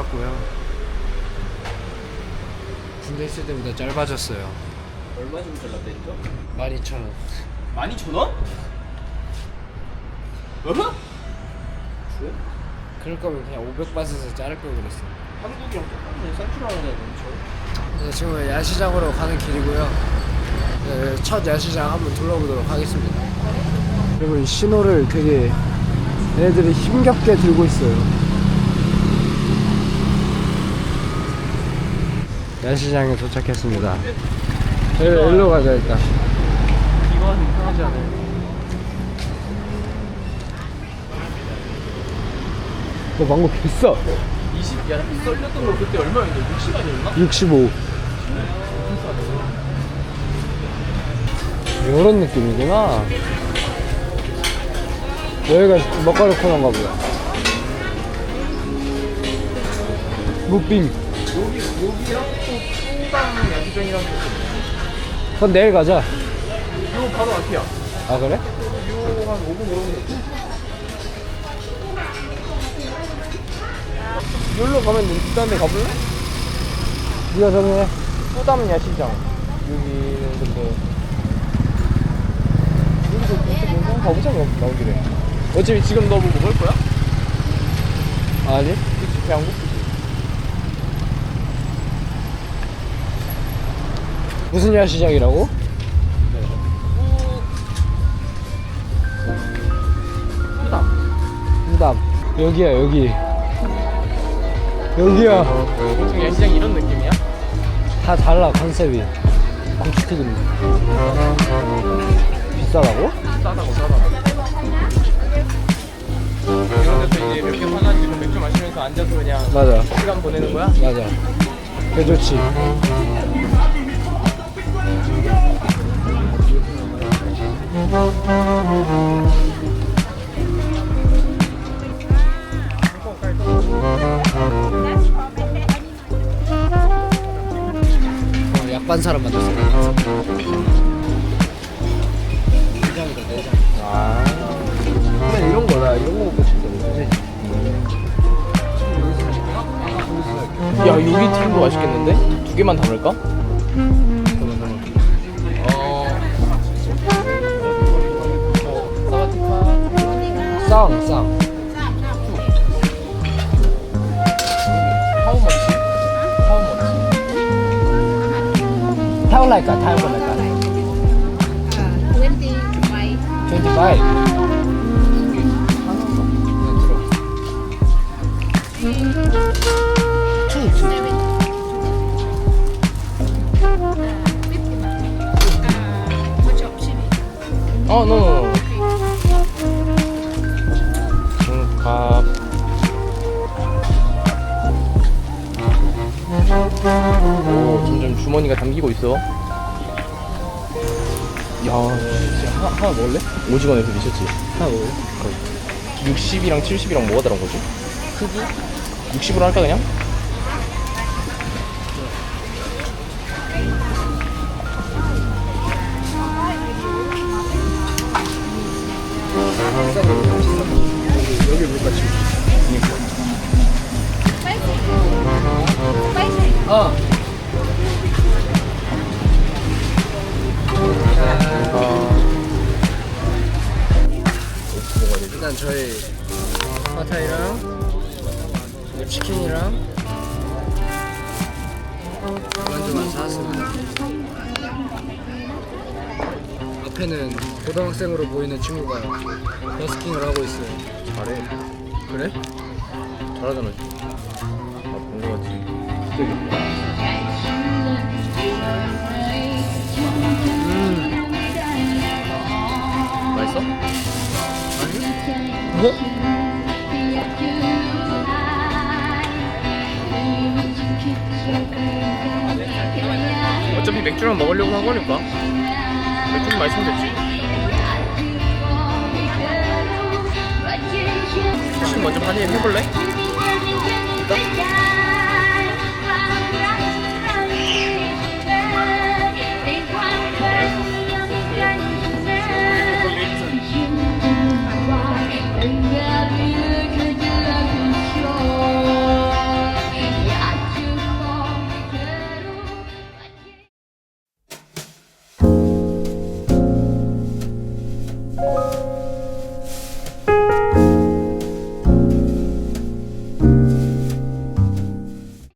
잘랐고요. 군대 있을 때보다 짧아졌어요. 얼마 정도 잘랐다니까? 12,000원. 12,000원? 어? 그래? 그럴 거면 그냥 500바트에서 자를 걸 그랬어. 한국이랑 똑같네 산출하는 애는 네, 지금 야시장으로 가는 길이고요. 네, 첫 야시장 한번 둘러보도록 하겠습니다. 그리고 이 신호를 되게 얘네들이 힘겹게 들고 있어요. 야시장에 도착했습니다. 저희 일로 가자 일단. 이건 이상하지 않아요? 너 망고 비싸. 20, 야 썰렸던 거 그때 얼마였는데? 60원이었나? 65. 이런 느낌이구나. 여기가 먹가루 코너인가 보다. 무빙. 여기, 여기랑 또 뽕당 야시장이랑 그럼 내일 가자. 이거 바로 앞이야 아 그래? 이거 한 5분 걸었는데 여기로 가면 그 다음에 가볼래? 네가 정해. 소담 야시장 여기는 근데 여기서 이렇게 뭔가 가보자 그럼 나온 길에 어차피 지금 너뭐 먹을 거야? 아니? 그치 배안 고프 무슨 야시장이라고? 응답. 여기야 여기. 여기야. 보통 야시장 이런 느낌이야? 다 달라 컨셉이. 고추튀김. 비싸다고? 싸다고 싸다고 이런 데서 이제 몇개 사가지고 맥주 마시면서 앉아서 그냥 맞아. 시간 보내는 거야? 맞아. 개 좋지. 어, 약반 사람 만났어. 내장이다 내장. 아 그냥 이런 거다 이런 거 먹고 싶다 야 여기 튀김도 맛있겠는데? 두 개만 담을까? สองสองเท่าไหร่ก็เท่าหมดเลยก็25 25 Oh no, no, no. 오, 점점 주머니가 담기고 있어. 야, 진짜 하나, 하나 먹을래? 오징어에서 미쳤지? 하나 먹어. 60이랑 70이랑 뭐가 다른 거지? 크기? 60으로 할까 그냥? 여기 물가치. Spicy. 어. 일단 저희 파타이랑 치킨이랑 완전만 사왔습니다. 앞에는 고등학생으로 보이는 친구가 버스킹을 하고 있어요. 잘해. 그래? 잘하잖아. 아, 본거 같지. 진짜 예쁘다. 맛있어? 어차피 맥주랑 먹으려고 한 거니까 맥주는 마시면 됐지 치킨 먼저 한입 해볼래?